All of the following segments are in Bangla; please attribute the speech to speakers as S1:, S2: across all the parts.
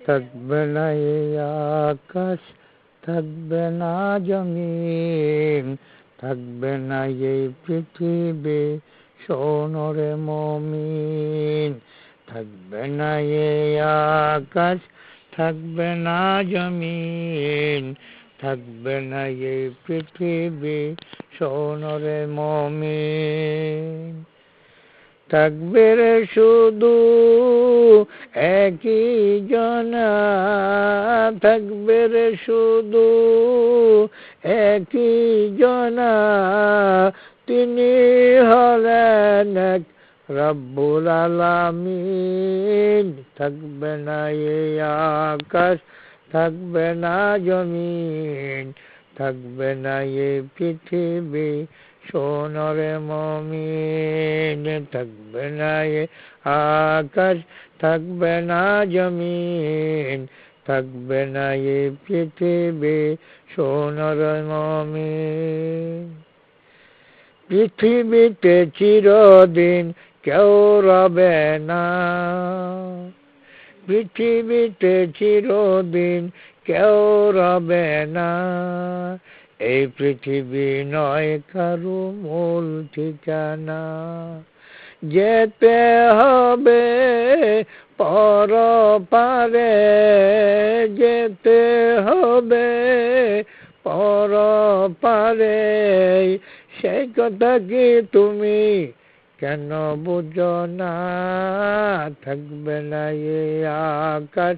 S1: থাকবে না এই আকাশ থাকবে না জমিন থাকবে না এই পৃথিবী সোনরে মমিন থাকবে না এই আকাশ থাকবে না জমিন থাকবে না এই পৃথিবী সোনরে মমিন থাকবে রে শুধু একই জনা থাকবে রে শুধু একই জনা, তিনি হলেন এক রব্বুল আলামিন। থাকবে না এই আকাশ, থাকবে না জমিন। থাকবে না এই পৃথিবী। সোনরে মমিন থাকবে না এ আকাশ, থাকবে না জমিন, থাকবে না এ পৃথিবী। সোনর মমিন পৃথিবীতে চিরদিন কেউ রবে না। পৃথিবীতে চিরদিন কেউ রবে না। এই পৃথিবী নয় কারু মূল ঠিকানা। যেতে হবে পর পারে, যেতে হবে পর পারে। সেই কথা কি তুমি কেন বুঝো না? থাকবে না এই আকাশ,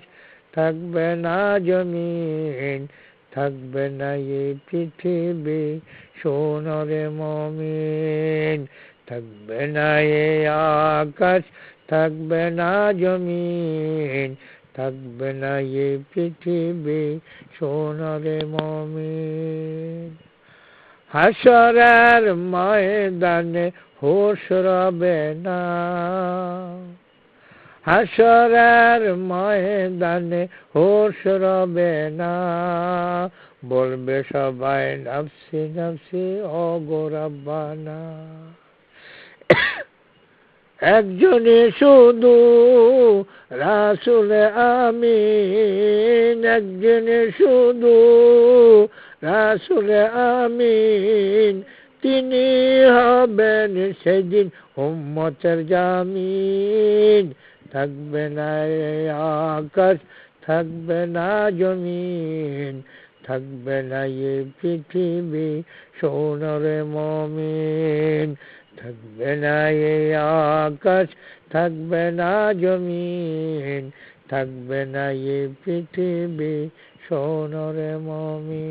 S1: থাকবে না জমিন, থাকবে না এই পৃথিবী সোনরে মমিন। থাকবে না এই আকাশ, থাকবে না জমিন, থাকবে না এই পৃথিবী সোনরে মমিন। হাসরের ময়দানে হোশ রবে না। হাসরের ময়দানে হোশ রবে না। বলবে সবাই, নাফসি নাফসি অগোরাবানা একজনে শুধু রাসুল আমিন একজনে শুধু রাসুল আমিন, তিনি হবেন সেদিন উম্মতের জামিন। থাকবে না আকাশ, থাকবে না জমিন, থাকবে না এই পৃথিবী সোনরে মমিন। থাকবে না এই আকাশ, থাকবে না জমিন থাকবে না এ পৃথিবী সোনরে মমি।